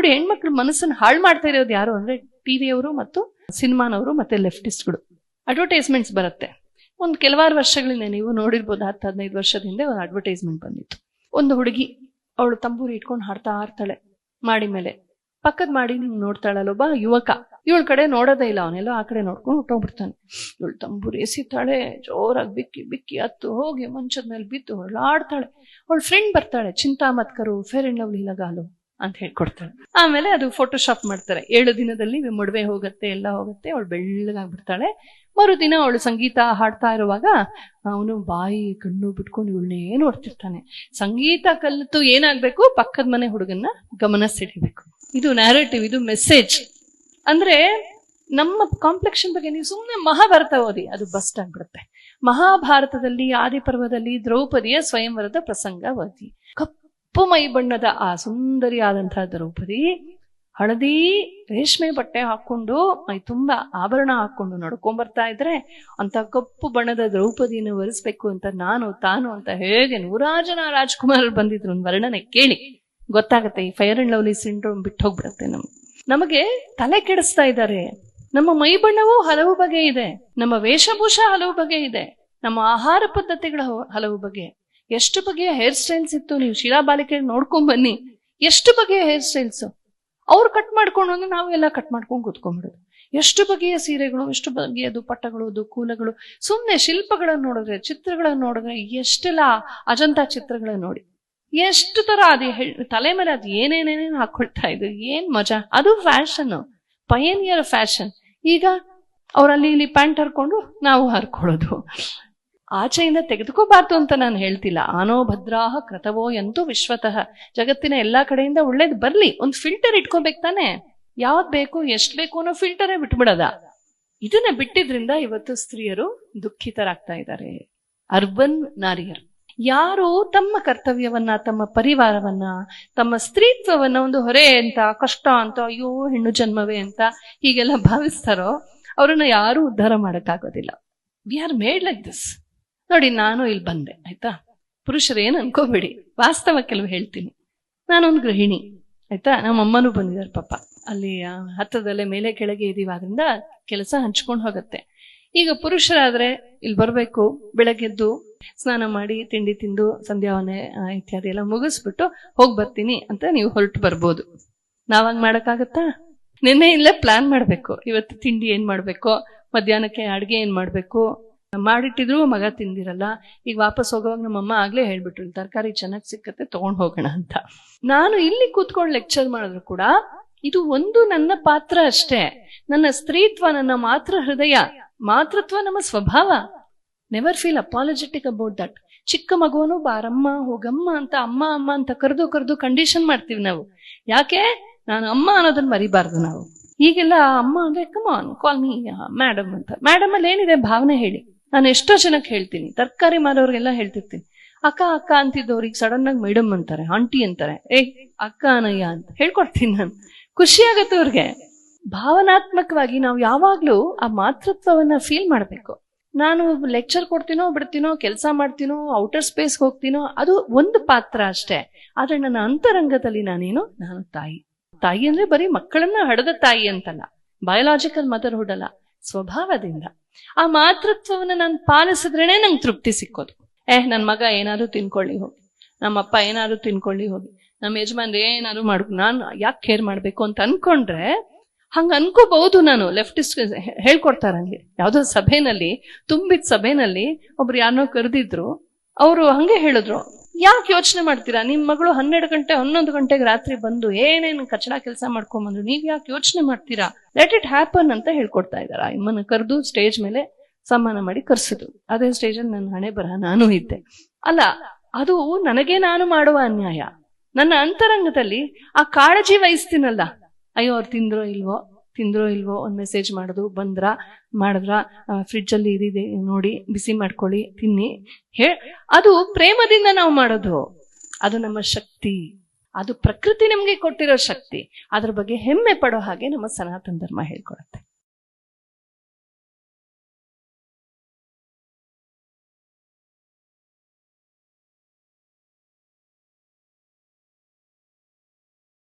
ನೋಡಿ, ಹೆಣ್ಮಕ್ಳು ಮನಸ್ಸನ್ನು ಹಾಳು ಮಾಡ್ತಾ ಇರೋದು ಯಾರು ಅಂದ್ರೆ ಟಿವಿಯವರು ಮತ್ತು ಸಿನಿಮಾನವರು ಮತ್ತೆ ಲೆಫ್ಟಿಸ್ಟ್ಗಳು. ಅಡ್ವರ್ಟೈಸ್ಮೆಂಟ್ಸ್ ಬರುತ್ತೆ. ಒಂದು ಕೆಲವಾರು ವರ್ಷಗಳಿಂದ ನೀವು ನೋಡಿರ್ಬೋದು, ಹತ್ತು ಹದಿನೈದು ವರ್ಷದ ಹಿಂದೆ ಒಂದು ಅಡ್ವರ್ಟೈಸ್ಮೆಂಟ್ ಬಂದಿತ್ತು. ಒಂದು ಹುಡುಗಿ ಅವಳು ತಂಬೂರಿ ಇಟ್ಕೊಂಡು ಹಾಡ್ತಾ ಇರ್ತಾಳೆ ಮಾಡಿ ಮೇಲೆ. ಪಕ್ಕದ ಮಾಡಿ ನಿಂಗೆ ನೋಡ್ತಾಳಲ್ಲೊಬ್ಬ ಯುವಕ. ಇವಳ ಕಡೆ ನೋಡೋದೇ ಇಲ್ಲ, ಅವನೆಲ್ಲ ಆ ಕಡೆ ನೋಡ್ಕೊಂಡು ಹೊಟ್ಟೋಗ್ಬಿಡ್ತಾನೆ. ಇವಳು ತಂಬೂರಿ ಎಸಿತಾಳೆ, ಜೋರಾಗಿ ಬಿಕ್ಕಿ ಬಿಕ್ಕಿ ಹತ್ತು ಹೋಗಿ ಮಂಚದ ಮೇಲೆ ಬಿದ್ದು ಹೊರಳಾಡ್ತಾಳೆ. ಅವಳ ಫ್ರೆಂಡ್ ಬರ್ತಾಳೆ ಚಿಂತಾಮತ್ಕರು ಫೇರ್ ಅಂಡ್ ಲವ್ಲಿ ಲಗಾಲು. ಅಂತ ಹೇಳ್ಕೊಡ್ತಾಳೆ ಆಮೇಲೆ ಅದು ಫೋಟೋಶಾಪ್ ಮಾಡ್ತಾರೆ. ಏಳು ದಿನದಲ್ಲಿ ಮೊಡವೆ ಹೋಗುತ್ತೆ, ಎಲ್ಲ ಹೋಗುತ್ತೆ, ಅವಳು ಬೆಳ್ಳಗಾಗ್ಬಿಡ್ತಾಳೆ. ಮರುದಿನ ಅವಳು ಸಂಗೀತ ಹಾಡ್ತಾ ಇರುವಾಗ ಅವನು ಬಾಯಿ, ಕಣ್ಣು ಬಿಟ್ಕೊಂಡು ಇವಳನ್ನೇ ನೋಡ್ತಿರ್ತಾನೆ. ಸಂಗೀತ ಕಲಿತು ಏನಾಗ್ಬೇಕು? ಪಕ್ಕದ ಮನೆ ಹುಡುಗನ್ನ ಗಮನ ಸೆಳಿಬೇಕು. ಇದು ನ್ಯಾರೇಟಿವ್ ಇದು ಮೆಸೇಜ್ ಅಂದ್ರೆ ನಮ್ಮ ಕಾಂಪ್ಲೆಕ್ಷನ್ ಬಗ್ಗೆ ನೀವು ಸುಮ್ಮನೆ ಮಹಾಭಾರತ ಓದಿ, ಅದು ಬಸ್ಟ್ ಆಗ್ಬಿಡುತ್ತೆ. ಮಹಾಭಾರತದಲ್ಲಿ, ಆದಿಪರ್ವದಲ್ಲಿ ದ್ರೌಪದಿಯ ಸ್ವಯಂವರದ ಪ್ರಸಂಗ ಓದಿ. ಮೈ ಬಣ್ಣದ ಆ ಸುಂದರಿಯಾದಂತಹ ದ್ರೌಪದಿ ಹಳದಿ ರೇಷ್ಮೆ ಬಟ್ಟೆ ಹಾಕೊಂಡು, ಮೈ ತುಂಬಾ ಆಭರಣ ಹಾಕೊಂಡು ನಡ್ಕೊಂಡ್ ಬರ್ತಾ ಇದ್ರೆ ಅಂತ ಕಪ್ಪು ಬಣ್ಣದ ದ್ರೌಪದಿಯನ್ನು ವರಿಸ್ಬೇಕು ಅಂತ ನಾನು, ತಾನು ಅಂತ ಹೇಗೆ ನೂರಾರು ಜನ ರಾಜ್ಕುಮಾರ್ ಬಂದಿದ್ರು ವರ್ಣನೆ ಕೇಳಿ. ಗೊತ್ತಾಗತ್ತೆ, ಈ ಫೈರ್ ಅಂಡ್ ಲವ್ಲಿ ಸಿಂಡ್ರೋಮ್ ಬಿಟ್ಟು ಹೋಗ್ಬಿಡತ್ತೆ ನಮ್ಗೆ ನಮಗೆ ತಲೆ ಕೆಡಿಸ್ತಾ ಇದ್ದಾರೆ. ನಮ್ಮ ಮೈ ಬಣ್ಣವೂ ಹಲವು ಬಗೆ ಇದೆ. ನಮ್ಮ ವೇಷಭೂಷ ಹಲವು ಬಗೆ ಇದೆ. ನಮ್ಮ ಆಹಾರ ಪದ್ಧತಿಗಳ ಹಲವು ಬಗೆ. ಎಷ್ಟು ಬಗೆಯ ಹೇರ್ ಸ್ಟೈಲ್ಸ್ ಇತ್ತು? ನೀವು ಶಿರಾ ಬಾಲಿಕೆ ನೋಡ್ಕೊಂಡ್ ಬನ್ನಿ. ಎಷ್ಟು ಬಗೆಯ ಹೇರ್ ಸ್ಟೈಲ್ಸ್ ಅವ್ರು ಕಟ್ ಮಾಡ್ಕೊಂಡು ಅಂದ್ರೆ ನಾವು ಎಲ್ಲ ಕಟ್ ಮಾಡ್ಕೊಂಡು ಕೂತ್ಕೊಂಡ್ಬಿಡೋದು. ಎಷ್ಟು ಬಗೆಯ ಸೀರೆಗಳು, ಎಷ್ಟು ಬಗೆಯ ದುಪ್ಪಟ್ಟಗಳು ದುಕೂಲಗಳು ಸುಮ್ಮನೆ ಶಿಲ್ಪಗಳನ್ನು ನೋಡಿದ್ರೆ, ಚಿತ್ರಗಳನ್ನ ನೋಡಿದ್ರೆ ಎಷ್ಟೆಲ್ಲ ಅಜಂತಾ ಚಿತ್ರಗಳನ್ನು ನೋಡಿ. ಎಷ್ಟು ತರ ಅದು ತಲೆ ಮೇಲೆ ಅದು ಏನೇನೇನೇನು ಹಾಕೊಳ್ತಾ ಇದ್ರು ಏನ್ ಮಜಾ? ಅದು ಫ್ಯಾಷನ್ ಪಯನಿಯರ್ ಫ್ಯಾಷನ್ ಈಗ ಅವರಲ್ಲಿ ಇಲ್ಲಿ ಪ್ಯಾಂಟ್ ಹರ್ಕೊಂಡು ನಾವು ಹರ್ಕೊಳ್ಳೋದು. ಆಚೆಯಿಂದ ತೆಗೆದುಕೋಬಾರ್ದು ಅಂತ ನಾನು ಹೇಳ್ತಿಲ್ಲ. ಆನೋ ಭದ್ರಾಹ ಕ್ರತವೋ ಎಂತೂ ವಿಶ್ವತಃ. ಜಗತ್ತಿನ ಎಲ್ಲಾ ಕಡೆಯಿಂದ ಒಳ್ಳೇದು ಬರ್ಲಿ. ಒಂದು ಫಿಲ್ಟರ್ ಇಟ್ಕೋಬೇಕು ತಾನೆ? ಯಾವ್ದು ಬೇಕು, ಎಷ್ಟ್ ಬೇಕು ಅನ್ನೋ ಫಿಲ್ಟರೇ ಬಿಟ್ಬಿಡದ. ಇದನ್ನ ಬಿಟ್ಟಿದ್ರಿಂದ ಇವತ್ತು ಸ್ತ್ರೀಯರು ದುಃಖಿತರಾಗ್ತಾ ಇದ್ದಾರೆ. ಅರ್ಬನ್ ನಾರಿಯರು. ಯಾರು ತಮ್ಮ ಕರ್ತವ್ಯವನ್ನ, ತಮ್ಮ ಪರಿವಾರವನ್ನ, ತಮ್ಮ ಸ್ತ್ರೀತ್ವವನ್ನ ಒಂದು ಹೊರೆ ಅಂತ, ಕಷ್ಟ ಅಂತ, ಅಯ್ಯೋ, ಹೆಣ್ಣು ಜನ್ಮವೇ ಅಂತ ಹೀಗೆಲ್ಲ ಭಾವಿಸ್ತಾರೋ, ಅವ್ರನ್ನ ಯಾರು ಉದ್ಧಾರ ಮಾಡಕ್ಕಾಗೋದಿಲ್ಲ. We are made like this ನೋಡಿ, ನಾನು ಇಲ್ಲಿ ಬಂದೆ, ಆಯ್ತಾ? ಪುರುಷರು ಏನು ಅನ್ಕೋಬೇಡಿ. ವಾಸ್ತವ ಕೆಲವು ಹೇಳ್ತೀನಿ. ನಾನೊಂದು ಗೃಹಿಣಿ, ಆಯ್ತಾ? ನಮ್ಮ ಅಮ್ಮನೂ ಬಂದಿದ್ದಾರೆ ಪಾಪ. ಅಲ್ಲಿ ಹತ್ತದಲ್ಲೇ ಮೇಲೆ ಕೆಳಗೆ ಇದೀವ, ಆದ್ರಿಂದ ಕೆಲಸ ಹಂಚ್ಕೊಂಡು ಹೋಗುತ್ತೆ. ಈಗ ಪುರುಷರಾದ್ರೆ ಇಲ್ಲಿ ಬರ್ಬೇಕು, ಬೆಳಗ್ಗೆದ್ದು ಸ್ನಾನ ಮಾಡಿ, ತಿಂಡಿ ತಿಂದು ಸಂಧ್ಯಾವನೆ ಇತ್ಯಾದಿ ಎಲ್ಲ ಮುಗಿಸ್ಬಿಟ್ಟು ಹೋಗಿ ಬರ್ತೀನಿ ಅಂತ ನೀವು ಹೊರಟು ಬರ್ಬೋದು. ನಾವಾಗ ಮಾಡೋಕ್ಕಾಗತ್ತಾ? ನಿನ್ನೆ ಇಲ್ಲೇ ಪ್ಲಾನ್ ಮಾಡ್ಬೇಕು. ಇವತ್ತು ತಿಂಡಿ ಏನ್ ಮಾಡ್ಬೇಕು? ಮಧ್ಯಾಹ್ನಕ್ಕೆ ಅಡ್ಗೆ ಏನ್ ಮಾಡ್ಬೇಕು? ಮಾಡಿಟ್ಟಿದ್ರು, ಮಗ ತಿಂದಿರಲ್ಲ. ಈಗ ವಾಪಸ್ ಹೋಗುವಾಗ ನಮ್ಮಮ್ಮ ಆಗ್ಲೇ ಹೇಳ್ಬಿಟ್ರು ತರಕಾರಿ ಚೆನ್ನಾಗಿ ಸಿಕ್ಕತ್ತೆ, ತಗೊಂಡ್ ಹೋಗೋಣ ಅಂತ. ನಾನು ಇಲ್ಲಿ ಕೂತ್ಕೊಂಡು ಲೆಕ್ಚರ್ ಮಾಡಿದ್ರು ಕೂಡ, ಇದು ಒಂದು ನನ್ನ ಪಾತ್ರ ಅಷ್ಟೇ. ನನ್ನ ಸ್ತ್ರೀತ್ವ, ನನ್ನ ಮಾತೃ ಹೃದಯ, ಮಾತೃತ್ವ ನಮ್ಮ ಸ್ವಭಾವ. Never feel apologetic about that ಚಿಕ್ಕ ಮಗುವನು ಬಾರಮ್ಮ, ಹೋಗಮ್ಮ ಅಂತ, ಅಮ್ಮ ಅಮ್ಮ ಅಂತ ಕರೆದು ಕರೆದು ಕಂಡೀಷನ್ ಮಾಡ್ತೀವಿ ನಾವು. ಯಾಕೆ? ನಾನು ಅಮ್ಮ ಅನ್ನೋದನ್ನ ಮರಿಬಾರ್ದು ನಾವು. ಈಗೆಲ್ಲ ಅಮ್ಮ ಅಂದ್ರೆ come on call me madam ಅಂತ. ಮೇಡಮ್ ಅಲ್ಲಿ ಏನಿದೆ ಭಾವನೆ ಹೇಳಿ. ನಾನು ಎಷ್ಟೋ ಜನಕ್ಕೆ ಹೇಳ್ತೀನಿ. ತರಕಾರಿ ಮಾರೋರಿಗೆಲ್ಲ ಹೇಳ್ತಿರ್ತೀನಿ. ಅಕ್ಕ ಅಕ್ಕ ಅಂತಿದ್ದವ್ರಿಗೆ ಸಡನ್ ಆಗಿ ಮೇಡಮ್ ಅಂತಾರೆ, ಆಂಟಿ ಅಂತಾರೆ. ಏ, ಅಕ್ಕ, ಅನಯ್ಯ ಅಂತ ಹೇಳ್ಕೊಡ್ತೀನಿ ನಾನು. ಖುಷಿ ಆಗತ್ತೆ ಅವ್ರಿಗೆ. ಭಾವನಾತ್ಮಕವಾಗಿ ನಾವು ಯಾವಾಗ್ಲೂ ಆ ಮಾತೃತ್ವವನ್ನ ಫೀಲ್ ಮಾಡ್ಬೇಕು. ನಾನು ಲೆಕ್ಚರ್ ಕೊಡ್ತೀನೋ, ಬಿಡ್ತೀನೋ, ಕೆಲಸ ಮಾಡ್ತೀನೋ ಔಟರ್ ಸ್ಪೇಸ್ ಹೋಗ್ತೀನೋ, ಅದು ಒಂದು ಪಾತ್ರ ಅಷ್ಟೇ. ಆದ್ರೆ ನನ್ನ ಅಂತರಂಗದಲ್ಲಿ ನಾನೇನು? ನಾನು ತಾಯಿ. ತಾಯಿ ಅಂದ್ರೆ ಬರೀ ಮಕ್ಕಳನ್ನ ಹಡದ ತಾಯಿ ಅಂತಲ್ಲ. ಬಯೋಲಾಜಿಕಲ್ ಮದರ್ಹುಡ್ ಅಲ್ಲ. ಸ್ವಭಾವದಿಂದ. ಆ ಮಾತೃತ್ವವನ್ನು ನಾನು ಪಾಲಿಸಿದ್ರೇನೆ ನಂಗೆ ತೃಪ್ತಿ ಸಿಕ್ಕೋದು. ಏಹ್ ನನ್ನ ಮಗ ಏನಾದ್ರು ತಿನ್ಕೊಳ್ಳಿ ಹೋಗಿ. ನಮ್ಮಪ್ಪ ಏನಾದ್ರು ತಿನ್ಕೊಳ್ಳಿ ಹೋಗಿ. ನಮ್ಮ ಯಜಮಾನ್ ಏನಾದ್ರು ಮಾಡ್ ನಾನು ಯಾಕೆ ಕೇರ್ ಮಾಡ್ಬೇಕು ಅಂತ ಅನ್ಕೊಂಡ್ರೆ ಹಂಗ ಅನ್ಕೋಬಹುದು ನಾನು. ಲೆಫ್ಟಿಸ್ಟ್ ಹೇಳ್ಕೊಡ್ತಾರ ಯಾವುದೋ ಯಾವ್ದೋ ಸಭೆನಲ್ಲಿ, ತುಂಬಿದ ಸಭೆನಲ್ಲಿ ಒಬ್ರು ಯಾರನ್ನೋ ಕರೆದಿದ್ರು ಅವರು ಹಂಗೆ ಹೇಳಿದ್ರು, ಯಾಕೆ ಯೋಚನೆ ಮಾಡ್ತೀರಾ? ನಿಮ್ ಮಗಳು ಹನ್ನೆರಡು ಗಂಟೆ, ಹನ್ನೊಂದು ಗಂಟೆಗೆ ರಾತ್ರಿ ಬಂದು ಏನೇನು ಕಚಡ ಕೆಲಸ ಮಾಡ್ಕೊಂಬಂದ್ರು ನೀವ್ ಯಾಕೆ ಯೋಚನೆ ಮಾಡ್ತೀರಾ? ಲೆಟ್ ಇಟ್ ಹ್ಯಾಪನ್ ಅಂತ ಹೇಳ್ಕೊಡ್ತಾ ಇದ್ದಾರ? ಇಮ್ಮನ್ನ ಕರೆದು ಸ್ಟೇಜ್ ಮೇಲೆ ಸಮ್ಮಾನ ಮಾಡಿ ಕರ್ಸಿದ್ರು. ಅದೇ ಸ್ಟೇಜಲ್ಲಿ ನನ್ನ ಹಣೆ ಬರಹ ನಾನು ಇದ್ದೆ. ಅಲ್ಲ, ಅದು ನನಗೆ ನಾನು ಮಾಡುವ ಅನ್ಯಾಯ. ನನ್ನ ಅಂತರಂಗದಲ್ಲಿ ಆ ಕಾಳಜಿ ವಹಿಸ್ತೀನಲ್ಲ. ಅಯ್ಯೋ, ಅವ್ರು ತಿಂದ್ರೋ ಇಲ್ವೋ? ತಿಂದ್ರೋ ಇಲ್ವೋ ಒಂದು ಮೆಸೇಜ್ ಮಾಡೋದು, ಬಂದ್ರ, ಮಾಡಿದ್ರ ಫ್ರಿಡ್ಜ್ ಅಲ್ಲಿ ಇದಿದೆ ನೋಡಿ, ಬಿಸಿ ಮಾಡ್ಕೊಳ್ಳಿ, ತಿನ್ನಿ. ಹೇ, ಅದು ಪ್ರೇಮದಿಂದ ನಾವು ಮಾಡೋದು. ಅದು ನಮ್ಮ ಶಕ್ತಿ. ಅದು ಪ್ರಕೃತಿ ನಮಗೆ ಕೊಟ್ಟಿರೋ ಶಕ್ತಿ. ಅದ್ರ ಬಗ್ಗೆ ಹೆಮ್ಮೆ ಪಡೋ ಹಾಗೆ ನಮ್ಮ ಸನಾತನ ಧರ್ಮ ಹೇಳ್ಕೊಡುತ್ತೆ.